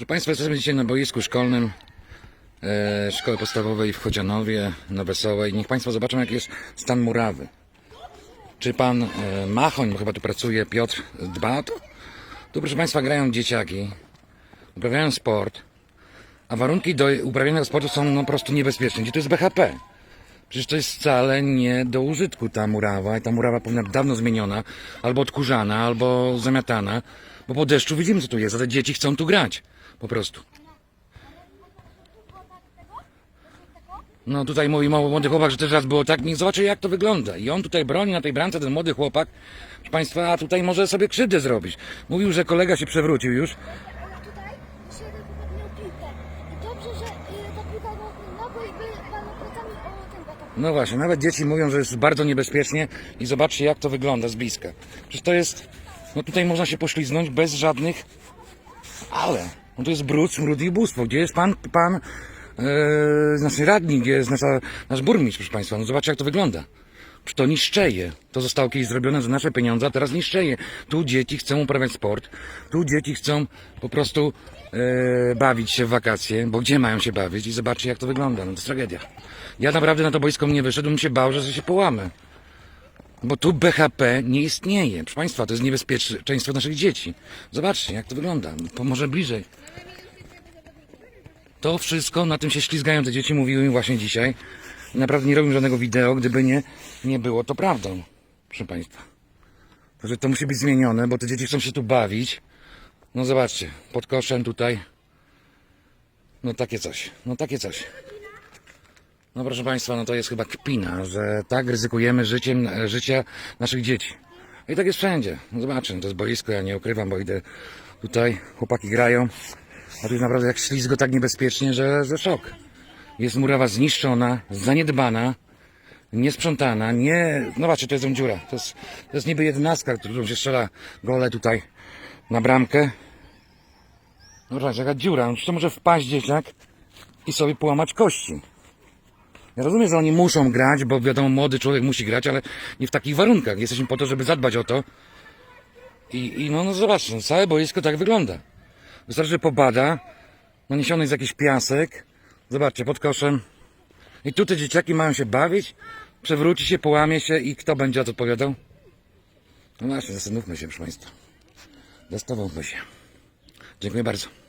Proszę Państwa, jesteśmy dzisiaj na boisku szkolnym e, Szkoły Podstawowej w Chodzianowie na Wesołej. Niech Państwo zobaczą, jaki jest stan murawy. Czy Pan e, Machoń, bo chyba tu pracuje, Piotr, dba to? Tu, proszę Państwa, grają dzieciaki, uprawiają sport, a warunki do uprawiania sportu są no, po prostu niebezpieczne. Gdzie to jest BHP? Przecież to jest wcale nie do użytku ta murawa i ta murawa powinna być dawno zmieniona, albo odkurzana, albo zamiatana, bo po deszczu widzimy co tu jest, a te dzieci chcą tu grać, po prostu. No tutaj mówi młody chłopak, że też raz było tak, niech zobaczy jak to wygląda. I on tutaj broni na tej bramce, ten młody chłopak, proszę Państwa, a tutaj może sobie krzywdę zrobić. Mówił, że kolega się przewrócił już. No właśnie, nawet dzieci mówią, że jest bardzo niebezpiecznie i zobaczcie jak to wygląda z bliska. Przecież to jest, no tutaj można się poślizgnąć bez żadnych, ale, no to jest brud, smród i ubóstwo. Gdzie jest pan, pan, e, znaczy radni, gdzie jest nasza, nasz burmistrz, proszę państwa, no zobaczcie jak to wygląda. Przecież to niszczeje. To zostało kiedyś zrobione za nasze pieniądze, a teraz niszczeje. Tu dzieci chcą uprawiać sport, tu dzieci chcą po prostu e, bawić się w wakacje, bo gdzie mają się bawić i zobaczcie jak to wygląda. No to jest tragedia. Ja naprawdę na to boisko nie wyszedłem, się bał, że się połamę. Bo tu BHP nie istnieje. Proszę Państwa, to jest niebezpieczeństwo naszych dzieci. Zobaczcie, jak to wygląda. Po- Może bliżej. To wszystko, na tym się ślizgają te dzieci, mówiły mi właśnie dzisiaj. Naprawdę nie robią żadnego wideo, gdyby nie, nie było to prawdą. Proszę Państwa. Także to musi być zmienione, bo te dzieci chcą się tu bawić. No zobaczcie, pod koszem tutaj. No takie coś, no takie coś. No proszę Państwa, no to jest chyba kpina, że tak ryzykujemy życiem, e, życia naszych dzieci. I tak jest wszędzie. No zobaczcie, no to jest boisko, ja nie ukrywam, bo idę tutaj, chłopaki grają, a tu jest naprawdę jak ślizgo, tak niebezpiecznie, że, że szok. Jest murawa zniszczona, zaniedbana, niesprzątana, nie... No zobaczcie, to jest dziura. To jest, to jest niby jedenastka, którą się strzela gole tutaj na bramkę. No zobaczcie, jaka dziura. No, to może wpaść dzieciak i sobie połamać kości. Ja rozumiem, że oni muszą grać, bo wiadomo, młody człowiek musi grać, ale nie w takich warunkach. Jesteśmy po to, żeby zadbać o to. I, i no, no zobaczcie, no, całe boisko tak wygląda. Wystarczy, że pobada, naniesiony jest jakiś piasek. Zobaczcie, pod koszem. I tu te dzieciaki mają się bawić, przewróci się, połamie się i kto będzie to odpowiadał? No właśnie, zastanówmy się, proszę Państwa. Zastanówmy się. Dziękuję bardzo.